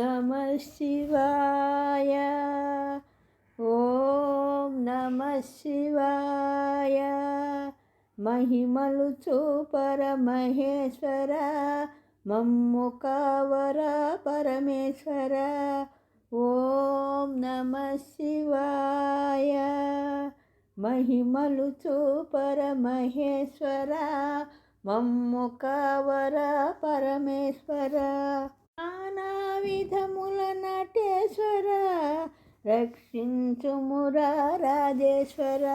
నమ శివాయ. ఓం నమ శివాయ. మహిమలు చూపర మహేశ్వర మమ్ము కావర పరమేశ్వర. ఓం నమ శివాయ. మహిమలు చూపర మహేశ్వర మమ్ము కావర పరమేశ్వర. విధముల నటేశ్వర రక్షించుమురా రాజేశ్వర.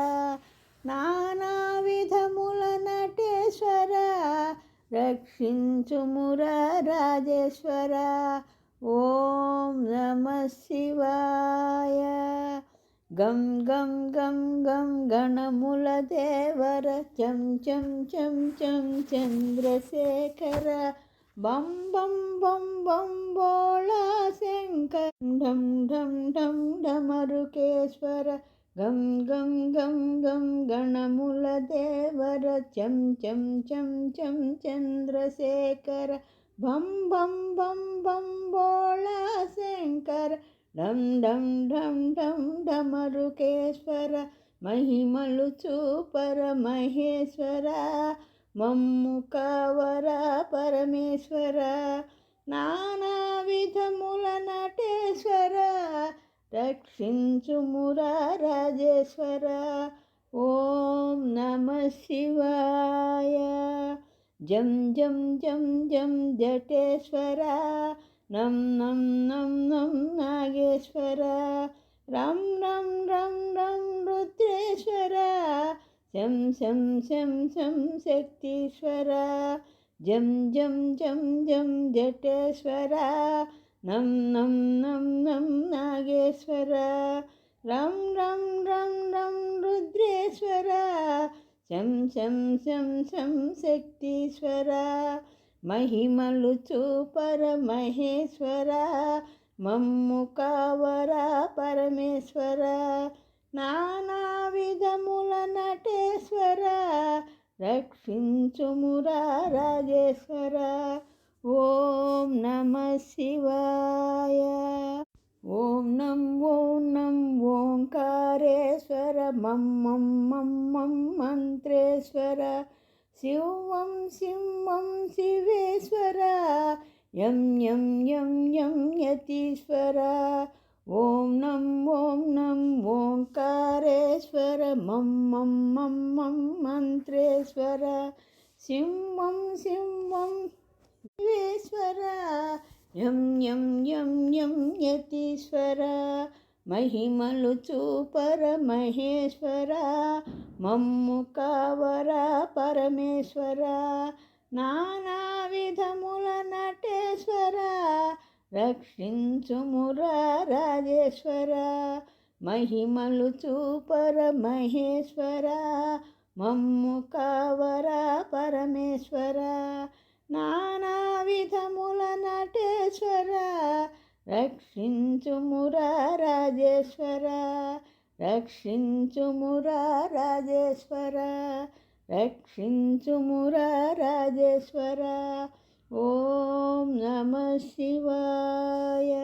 నానా విధముల నటేశ్వర రక్షించుమురా రాజేశ్వర. ఓం నమ శివాయ. గం గం గం గం గణముల దేవర చం చం చం చం చంద్రశేఖర. బం బం బం బం బోళా శంకర. ఢం ఢం ఢం ఢమరుకేశ్వర. గం గం గం గం గణముల దేవర. చం చం చం చం చంద్రశేఖర. బం బం బం బం బోళా శంకర. ఢం ఢం ఢం ఢం ఢమరుకేశ్వర. మహిమలు చూపర మహేశ్వర మమ్ము కావర పరమేశ్వర నానా విధముల నటేశ్వర రక్షించుముర రాజేశ్వర. ఓం నమ శివాయ. జం జం జం జం జటేశ్వర. నం నం నం నం నాగేశ్వర. రం రం రం రం రుద్రేశ్వర. శం శం శం శం శక్తీశ్వర. జం జం జం జం జటేశ్వర. నం నం నం నం నాగేశ్వర. రం రం రం రం రుద్రేశ్వర. శం శం శం శం శక్తీశ్వర. మహిమలు చూపర మహేశ్వర. మమ్ము కావర పరమేశ్వర. నానా విధముల రక్షించుమురా రాజేశ్వర. ఓం నమ శివాయ. ఓం నం ఓం నం ఓంకారేశ్వర. మం మం మం మం మంత్రేశ్వర. శివం సింహం శివేశ్వర. యం యం యం యం యతీశ్వర. ఓం నం ఓం నం ఓంకారే మం మం మం మం మంత్రేశ్వర సింహం సింహం శివేశ్వర యం యం యం యం యతీశ్వర మహిమలు చూపర మహేశ్వర మమ్ము కావర పరమేశ్వర నానా విధముల నటేశ్వర రక్షించుముర రాజేశ్వర మహిమలు చూపర మహేశ్వర మమ్ము కావర పరమేశ్వర. నానా విధముల నటేశ్వర రక్షించుమురా రాజేశ్వర. రక్షించుమురా రాజేశ్వర రక్షించుమురా రాజేశ్వర. ఓం నమ శివాయ.